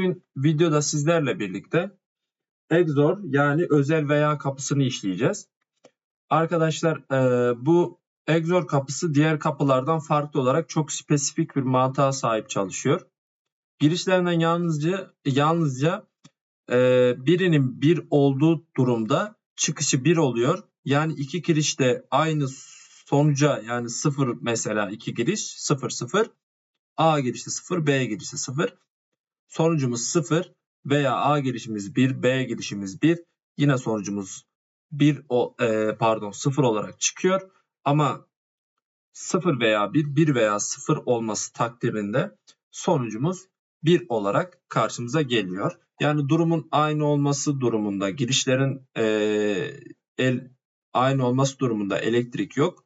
Bugün videoda sizlerle birlikte EXOR yani özel veya kapısını işleyeceğiz. Arkadaşlar e, bu EXOR kapısı diğer kapılardan farklı olarak çok spesifik bir mantığa sahip çalışıyor. Girişlerinden yalnızca yalnızca e, birinin bir olduğu durumda çıkışı bir oluyor. Yani iki giriş de aynı sonuca yani sıfır mesela iki giriş sıfır sıfır A girişi sıfır B girişi sıfır Sonucumuz 0 veya A girişimiz 1, B girişimiz 1. Yine sonucumuz 1 o e, pardon 0 olarak çıkıyor. Ama 0 veya 1, 1 veya 0 olması takdirinde sonucumuz 1 olarak karşımıza geliyor. Yani durumun aynı olması durumunda girişlerin e, el, aynı olması durumunda elektrik yok.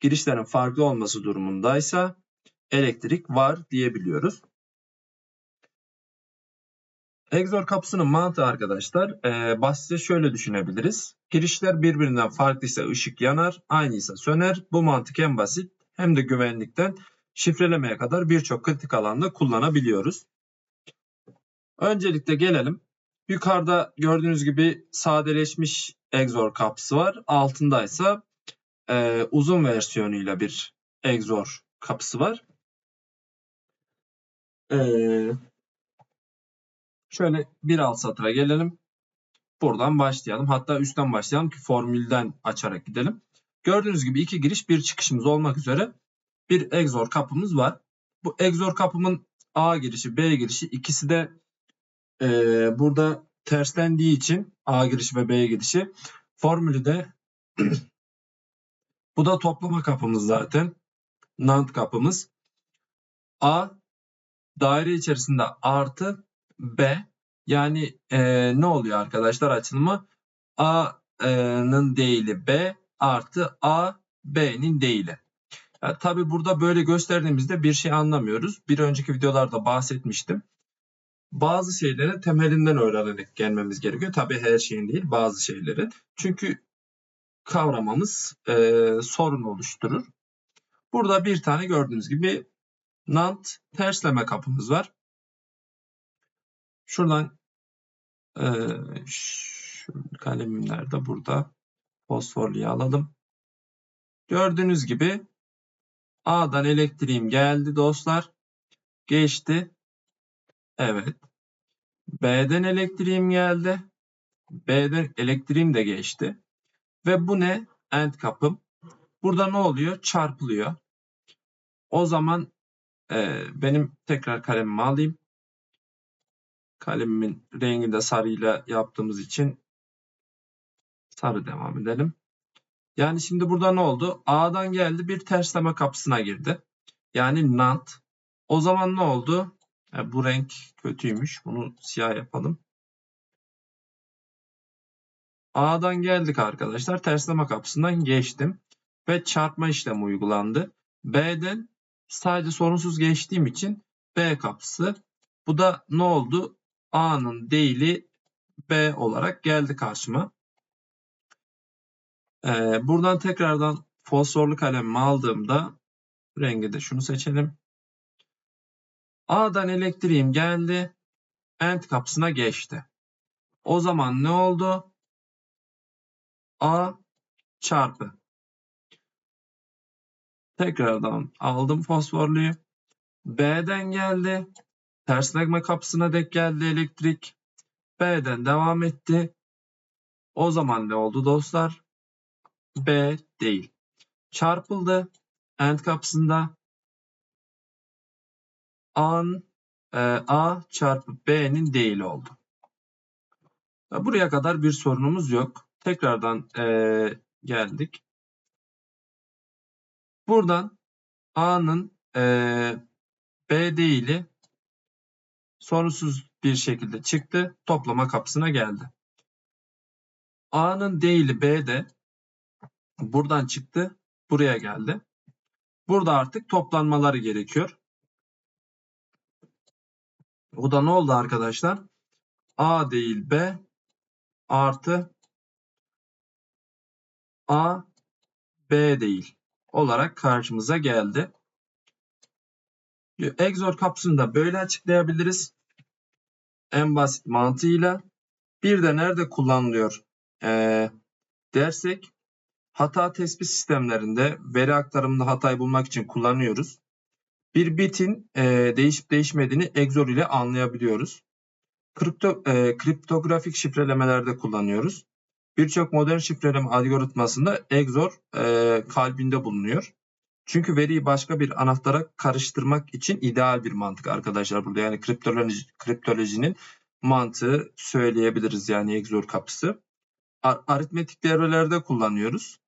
Girişlerin farklı olması durumundaysa elektrik var diyebiliyoruz. Exor kapısının mantığı arkadaşlar e, basitçe şöyle düşünebiliriz. Girişler birbirinden farklıysa ışık yanar, aynıysa söner. Bu mantık hem basit hem de güvenlikten şifrelemeye kadar birçok kritik alanda kullanabiliyoruz. Öncelikle gelelim. Yukarıda gördüğünüz gibi sadeleşmiş Exor kapısı var. Altında ise uzun versiyonuyla bir Exor kapısı var. Ee, Şöyle bir alt satıra gelelim. Buradan başlayalım. Hatta üstten başlayalım ki formülden açarak gidelim. Gördüğünüz gibi iki giriş bir çıkışımız olmak üzere bir egzor kapımız var. Bu egzor kapımın A girişi B girişi ikisi de e, burada terslendiği için A girişi ve B girişi formülü de bu da toplama kapımız zaten. NAND kapımız. A daire içerisinde artı B yani e, ne oluyor arkadaşlar açılımı? A'nın değili B artı A B'nin değili. Yani tabi burada böyle gösterdiğimizde bir şey anlamıyoruz. Bir önceki videolarda bahsetmiştim. Bazı şeyleri temelinden öğrenerek gelmemiz gerekiyor. Tabi her şeyin değil bazı şeyleri. Çünkü kavramamız e, sorun oluşturur. Burada bir tane gördüğünüz gibi NAND tersleme kapımız var. Şuradan e, şu kalemim nerede? Burada. Fosforluyu alalım. Gördüğünüz gibi A'dan elektriğim geldi dostlar. Geçti. Evet. B'den elektriğim geldi. B'den elektriğim de geçti. Ve bu ne? End kapım. Burada ne oluyor? Çarpılıyor. O zaman e, benim tekrar kalemimi alayım. Kalemimin rengi de sarıyla yaptığımız için sarı devam edelim. Yani şimdi burada ne oldu? A'dan geldi bir tersleme kapısına girdi. Yani NAND. O zaman ne oldu? Yani bu renk kötüymüş. Bunu siyah yapalım. A'dan geldik arkadaşlar. Tersleme kapısından geçtim. Ve çarpma işlemi uygulandı. B'den sadece sorunsuz geçtiğim için B kapısı. Bu da ne oldu? A'nın değili B olarak geldi karşıma. Ee, buradan tekrardan fosforlu kalemimi aldığımda rengi de şunu seçelim. A'dan elektriğim geldi. End kapısına geçti. O zaman ne oldu? A çarpı. Tekrardan aldım fosforluyu. B'den geldi. Tersleme kapısına dek geldi elektrik. B'den devam etti. O zaman ne oldu dostlar? B değil. Çarpıldı. End kapısında A'nın e, A çarpı B'nin değil oldu. Buraya kadar bir sorunumuz yok. Tekrardan e, geldik. Buradan A'nın e, B değili sorunsuz bir şekilde çıktı. Toplama kapısına geldi. A'nın değili B'de buradan çıktı. Buraya geldi. Burada artık toplanmaları gerekiyor. O da ne oldu arkadaşlar? A değil B artı A B değil olarak karşımıza geldi. Exor kapısını da böyle açıklayabiliriz. En basit mantığıyla bir de nerede kullanılıyor ee, dersek hata tespit sistemlerinde veri aktarımında hatayı bulmak için kullanıyoruz. Bir bitin e, değişip değişmediğini EXOR ile anlayabiliyoruz. Kripto, e, kriptografik şifrelemelerde kullanıyoruz. Birçok modern şifreleme algoritmasında EXOR e, kalbinde bulunuyor. Çünkü veriyi başka bir anahtara karıştırmak için ideal bir mantık arkadaşlar burada. Yani kriptoloji, kriptolojinin mantığı söyleyebiliriz yani EXOR kapısı. Ar- aritmetik devrelerde kullanıyoruz.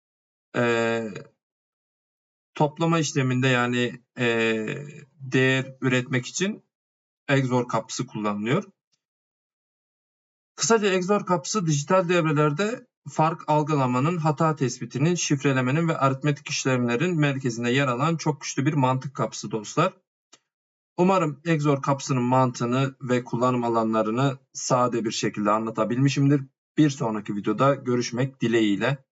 Ee, toplama işleminde yani e, değer üretmek için EXOR kapısı kullanılıyor. Kısaca EXOR kapısı dijital devrelerde fark algılamanın, hata tespitinin, şifrelemenin ve aritmetik işlemlerin merkezinde yer alan çok güçlü bir mantık kapısı dostlar. Umarım EXOR kapısının mantığını ve kullanım alanlarını sade bir şekilde anlatabilmişimdir. Bir sonraki videoda görüşmek dileğiyle.